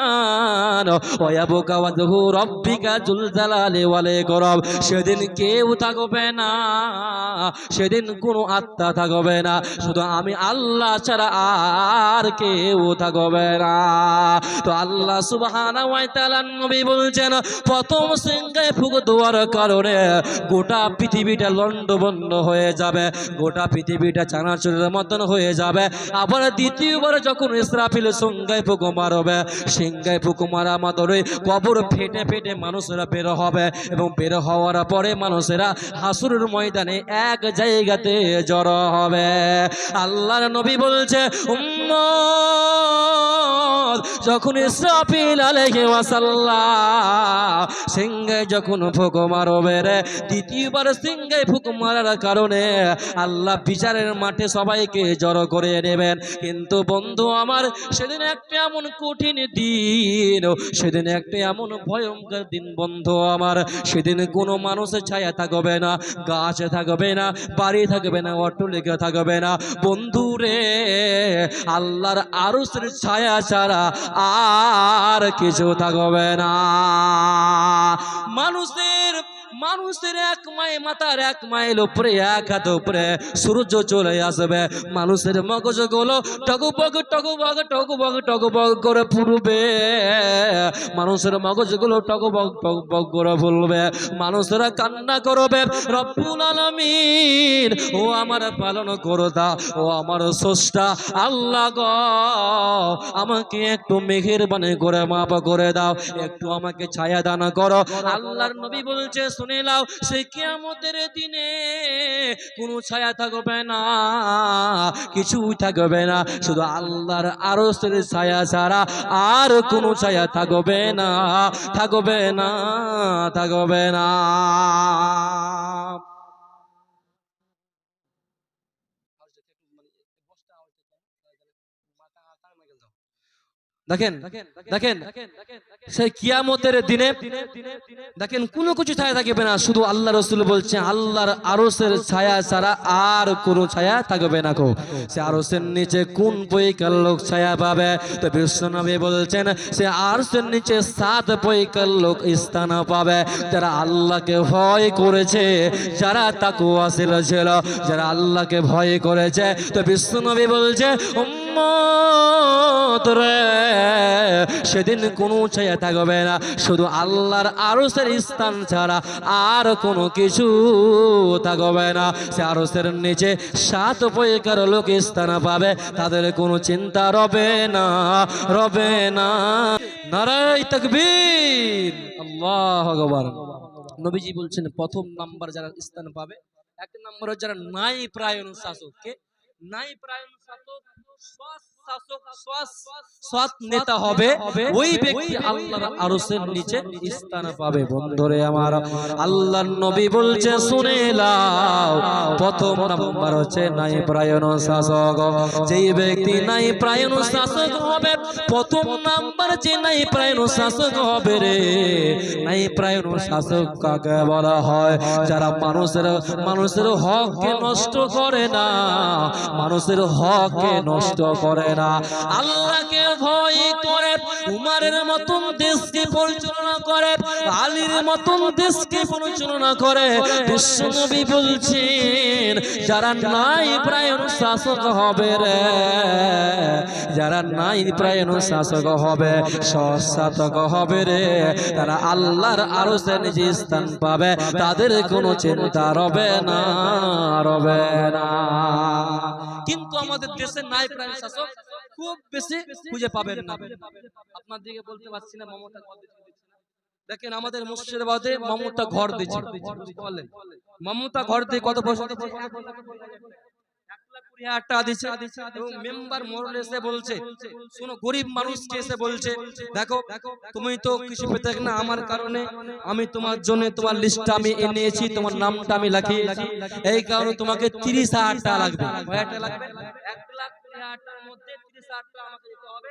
Fun ওয়া ইয়াবকা ওয়াজহু রাব্বিকা সেদিন কেউ থাকবে না, সেদিন কোনো আত্মা থাকবে না। শুধু আমি আল্লাহ ছাড়া আর কেউ থাকবে না। তো আল্লাহ সুবহানাহু ওয়া তাআলা নবী বলছেন, প্রথম সিংহায় ফুক দেওয়ার কারণে গোটা পৃথিবীটা লন্ডভন্ড হয়ে যাবে, গোটা পৃথিবীটা চানাচুরের মতন হয়ে যাবে। আবার দ্বিতীয়বার যখন ইসরাফিল সঙ্গায় ফুক মারবে সিংহায় ফুক মারা মাদরে কবর ফেটে ফেটে মানুষেরা বের হবে এবং বের হওয়ার পরে মানুষেরা হাসুরের ময়দানে এক জায়গাতে জড়ো হবে। আল্লাহর নবী বলছে, উম্মত যখন ইসরাফিল আলাইহি ওয়াসাল্লাম সিংহে যখন ফুক মারবে রে, দ্বিতীয়বার সিংহে ফুক মারার কারণে আল্লাহ বিচারের মাঠে সবাইকে জড়ো করে নেবেন। কিন্তু বন্ধু আমার, সেদিন একটা এমন কঠিন দিন, সেদিন একটা এমন ভয়ঙ্কর দিন বন্ধু আমার। সেদিন কোনো মানুষের ছায়া থাকবে না, গাছ থাকবে না, বাড়ি থাকবে না, অট্টলিকা থাকবে না। বন্ধু রে, আল্লাহর আরসের ছায়া ছাড়া আর কিছু থাকবে না। মানুষের মানুষের এক মাই মাথার এক মাইল উপরে, এক হাত উপরে সূর্য চলে আসবে। মানুষের মগজগুলো টগবগ টগবগ টগবগ টগবগ করে পুরবে মানুষের মগজগুলো টগবগ টগবগ করে ফুলবে। মানুষেরা কান্না করবে, রব্বুল আলামিন, ও আমার পালন করতা ও আমার স্রষ্টা, আল্লাহ গ, আমাকে একটু মেঘের বানে করে মাপ করে দাও, একটু আমাকে ছায়া দান করো। আল্লাহর নবী বলছে, শুনে নাও, সে কেমতের দিনে কোনো ছায়া থাকবে না, কিছুই থাকবে না, শুধু আল্লাহর আরসের ছায়া ছাড়া আর কোনো ছায়া থাকবে না থাকবে না থাকবে না। দেখেন দেখেন, সেই কিয়ামতের দিনে, দেখেন, কোনো কিছু ছায়া থাকবে না, শুধু আল্লাহ রসুল বলছে, আল্লাহর আরসের ছায়া ছাড়া আর কোনো ছায়া থাকবে না কো সে আরসের নিচে কোন বইকার লোক ছায়া পাবে? তো বিশ্বনবী বলছেন, সে আরসের নিচে সাত বইকার লোক স্থান পাবে। যারা আল্লাহকে ভয় করেছে, যারা তাকুয়া ছিল ছিল, যারা আল্লাহকে ভয় করেছে, তো বিশ্বনবী বলছে রে। সেদিন কোনো ছায়া থাকবে না। শুধু আল্লাহর আরসের স্থান ছাড়া আর কোনো কিছু থাকবে না। সে আরসের নিচে সাত পয়কার লোক স্থান পাবে। তাদের কোনো চিন্তা রবে না রবে না। নারাই তকবীর। আল্লাহ ভগবান নবীজি বলছেন, প্রথম নাম্বার যারা স্থান পাবে, এক নম্বর যারা নাই প্রায়ণ শাসক কে? নাই প্রায়ণ শাসক সৎ নেতা হবে ওই ব্যক্তি আল্লাহর আরশের নিচে স্থান পাবে। বন্ধুরে আমার আল্লাহর নবী বলছে শুনে লাও প্রথম নাম্বার হচ্ছে নাই প্রায়ণ শাসক। যেই ব্যক্তি নাই প্রায়ণ শাসক হবে প্রথম নাম্বার যে নাই প্রায়ণ শাসক হবে রে। নাই প্রায়ণ শাসক কাকে বলা হয়? যারা মানুষের মানুষের হককে নষ্ট করে না মানুষের হককে নষ্ট করে না। আল্লাহকে ভয় করে, উমারের মতন দেশকে পরিচালনা করে, আলীর মতন দেশকে পরিচালনা করে। বিশ্বনবী বলছেন, যারা নাই প্রায়ণ শাসক হবে রে। যারা নাই প্রায়ণ শাসক হবে, সৎসাধক হবে রে। তারা আল্লাহর আরও সে নিজে স্থান পাবে। তাদের কোনো চিন্তা রবে না রবে না। কিন্তু আমাদের দেশে নাই প্রায়ণ শাসক খুব বেশি খুঁজে পাবেন না। আপনার দিকে বলতে পারছি না মমতা। দেখেন আমাদের মুর্শিদাবাদে মমতা ঘর দিচ্ছে। মমতা ঘর দিয়ে কত পয়সা আমার কারণে আমি তোমার জন্য তোমার লিস্টটা আমি এনেছি তোমার নামটা আমি লিখিয়েছি এই কারণে তোমাকে তিরিশ হাজার টাকা লাগবে। এক লাখ মধ্যে তিরিশ আমাকে দিতে হবে।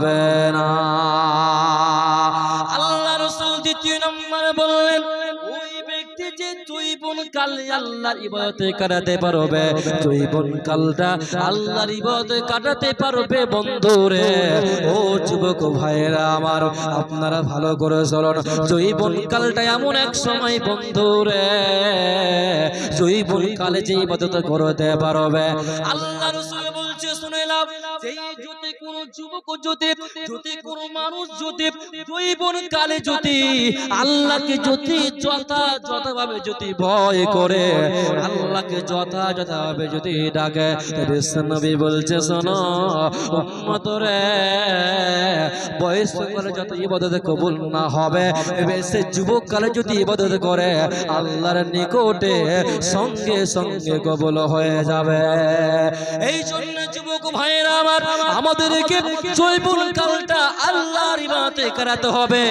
রবে না। আল্লাহ রসুল দ্বিতীয় নম্বর বললেন আমার, আপনারা ভালো করে চলুন। জৈবন কালটা এমন এক সময় বন্ধুরে জৈবন কালে যে ইবাদত করতে পারবে। আল্লাহ রসুল বলছে, শুনে লাভ যুবক যদি মানুষ জৈবন কালে যদি আল্লাহকে যথাযথভাবে ভয় করে, আল্লাহকে যথাযথভাবে ডাকে বিশ্বনবী বলছে, শোনো বয়স যত কবুল না হবে সে যুবক কালে যদি ইবাদত করে, আল্লাহর নিকটে সঙ্গে সঙ্গে কবুল হয়ে যাবে। এই জন্য যুবক ভাইয়েরা আমার, আমাদেরকে জৈবুল কালটা আল্লাহর ইবাদতে করাতে হবে।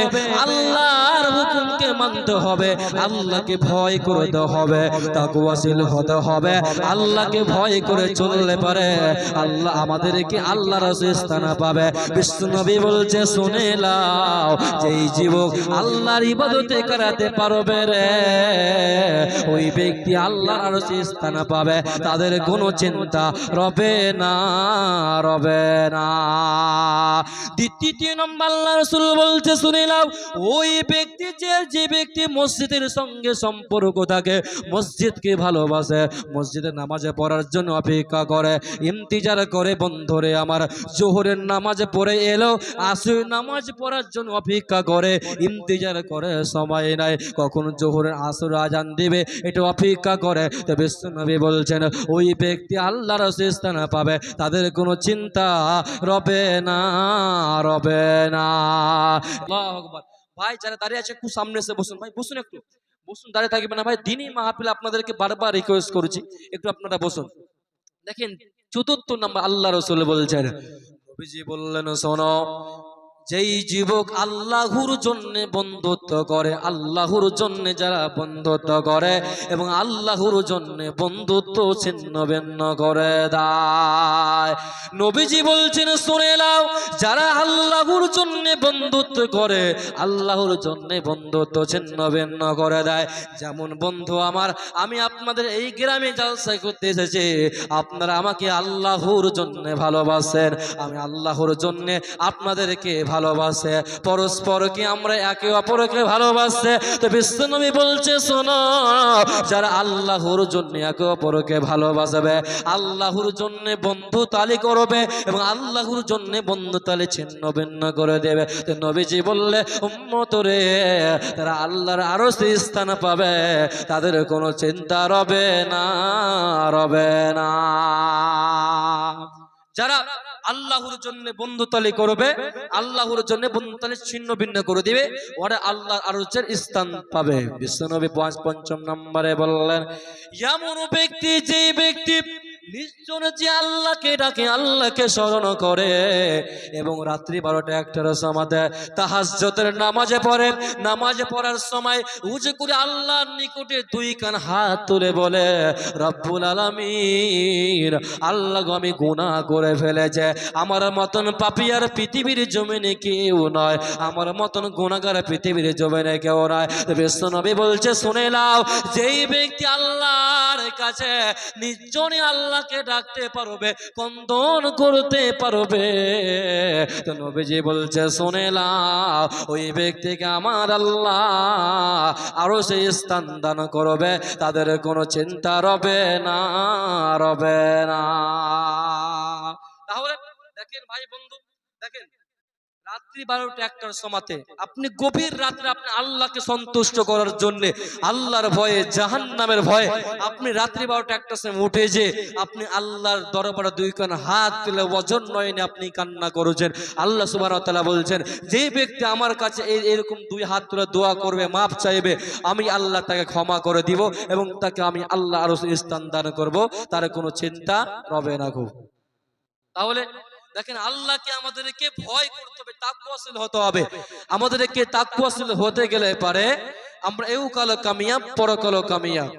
আল্লাহর হুকুমকে মানতে হবে। আল্লাহকে ভয় করতে হবে তাকওয়াশীল হতে হবে। আল্লাহকে ভয় করে চললে পারে। আল্লাহ আমাদেরকে আল্লাহর স্থান পাবে। বিষ্ণুনবী বলছে, শুনে লাও যেই যুবক আল্লাহর ইবাদতে করাতে পারবে রে, ওই ব্যক্তি আল্লাহর আরও স্থান পাবে। তাদের কোনো চিন্তা রবে না রবে না। দ্বিতীয় নম্বর আল্লাহ রসুল বলছে, শুনে নাও, ওই ব্যক্তি যে যে ব্যক্তি মসজিদের সঙ্গে সম্পর্ক থাকে। মসজিদকে ভালোবাসে মসজিদের নামাজে পড়ার জন্য অপেক্ষা করে। ইমতিজার করে, বন্ধরে আমার, জোহরের নামাজ পড়ে এলো আসর নামাজ পড়ার জন্য অপেক্ষা করে। ইমতিজার করে সময় নাই, কখন জোহরের আসর আজান দিবে এটা অপেক্ষা করে। তো বিশ্বনবী বলছেন, ওই ব্যক্তি আল্লাহর স্থান পাবে, তাদের কোনো চিন্তা রবে না রবে না। ভাই, যারা দাঁড়িয়ে আছে, একটু সামনে এসে বসুন। ভাই, বসুন একটু। বসুন, দাঁড়িয়ে থাকবে না। ভাই, দিনই মাহফিল আপনাদেরকে বারবার রিকোয়েস্ট করেছি। একটু আপনারা বসুন। দেখেন, চতুর্থ নাম্বার আল্লাহ রসুল বলছেন বললেন, শোনো যেই যুবক আল্লাহর জন্য বন্ধুত্ব করে, আল্লাহর জন্য যারা বন্ধুত্ব করে এবং আল্লাহর জন্য বন্ধুত্ব ছিন্ন ভিন্ন করে দেয়। নবীজি বলছেন, শুনে নাও, যারা আল্লাহর জন্য বন্ধুত্ব করে, আল্লাহর জন্য বন্ধুত্ব ছিন্ন ভিন্ন করে দেয়। যেমন বন্ধু আমার, আমি আপনাদের এই গ্রামে জালসা করতে এসেছি। আপনারা আমাকে আল্লাহর জন্য ভালোবাসেন। আমি আল্লাহর জন্য আপনাদেরকে ভালোবাসে। পরস্পরকে আমরা একে অপরকে ভালোবাসে। তো বিশ্বনবী বলছে, শোনো, যারা আল্লাহর জন্য একে অপরকে ভালোবাসবে, আল্লাহর জন্য বন্ধু তালি করবে এবং আল্লাহর জন্য বন্ধু তালি ছিন্ন ভিন্ন করে দেবে। তো নবীজি বললে, উম্মত রে, তারা আল্লাহর আরও স্থান পাবে, তাদের কোনো চিন্তা রবে না রবে না। যারা আল্লাহর জন্য বন্ধুতলে করবে, আল্লাহর জন্য বন্ধুতলে ছিন্ন ভিন্ন করে দিবে ওরা আল্লাহ আরজের স্থান পাবে। বিশ্বনবী পাঁচ পঞ্চম নম্বরে বললেন এমন ব্যক্তি যে ব্যক্তি নিশ্চয় যে আল্লাহকে ডাকে, আল্লাহকে স্মরণ করে। এবং রাত্রি বারোটা একটার সময় তাহাজ্জতের নামাজে পড়ে নামাজে পড়ার সময় উজে করে আল্লাহর নিকটে দুই কান হাত তুলে বলে, রব্বুল আলামিন, আল্লাহ আমি গুনাহ করে ফেলেছে। আমার মতন পাপিয়ার পৃথিবীর জমিনে কেউ নয়। আমার মতন গুণাগার পৃথিবীর জমিনে কেউ নয়। বিশ্বনবী বলছে, শুনে নাও, যেই ব্যক্তি আল্লাহর কাছে নির্জনে আল্লাহ আল্লাহকে ডাকতে পারবে, কন্দন করতে পারবে। নবীজি বলছে শোনেলা ওই ব্যক্তিকে আমার আল্লাহ আরও সেই স্থান দান করবে, তাদের কোনো চিন্তা রবে না রবে না। তাহলে দেখেন ভাই বন্ধু রাত্রি বারোটা একটার সমাতে আপনি গভীর রাত্রে আপনি আল্লাহকে সন্তুষ্ট করার জন্য, আল্লাহর ভয়ে জাহান নামের ভয়ে আপনি রাত্রি বারোটা একটার সময় উঠে যে আপনি আল্লাহর দরবারে দুই কান হাত তুলে ওজন নয়নে আপনি কান্না করেছেন। আল্লাহ সুবাহ তাআলা বলছেন, যে ব্যক্তি আমার কাছে এই এরকম দুই হাত তুলে দোয়া করবে মাপ চাইবে, আমি আল্লাহ তাকে ক্ষমা করে দিব এবং তাকে আমি আল্লাহ আরও স্থান দান করব, তার কোনো চিন্তা রবে না গো। তাহলে দেখেন আল্লাহকে আমাদেরকে ভয় করতে হবে তাকুয়াশীল হতে হবে। আমাদেরকে তাকুয়াশীল হতে গেলে পারে আমরা এও কালো কামিয়াব পরকালো কামিয়াব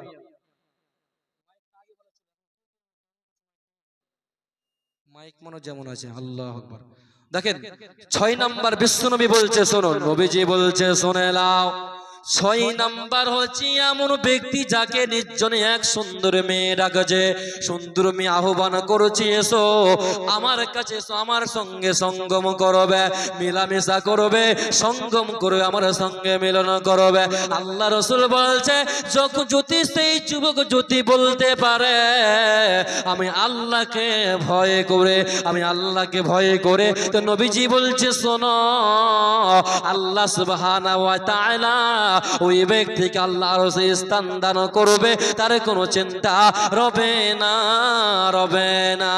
মাইক মনে যেমন আছে, আল্লাহ আকবার। দেখেন, ছয় নাম্বার বিশ্বনবী বলছে শোনো নবীজি বলছে, শুনে লাও ছয় নাম্বার হচ্ছে এমন ব্যক্তি যাকে নির্জনে এক সুন্দর মেয়ে ডাকছে সুন্দর মেয়ে আহ্বান করছি, এসো আমার কাছে এসো, আমার সঙ্গে সঙ্গম করবে, মিলামেশা করবে, সঙ্গম করবে আমার সঙ্গে মিলন করবে। আল্লাহ রসুল বলছে যখন যদি সেই যুবক যদি বলতে পারে, আমি আল্লাহকে ভয় করে, আমি আল্লাহকে ভয় করে। তো নবীজি বলছে, শোনো, আল্লাহ তাআলা ওই ব্যক্তিকে আল্লাহ আরও সেই স্থান দান করবে, তার কোনো চিন্তা রবে না রবে না।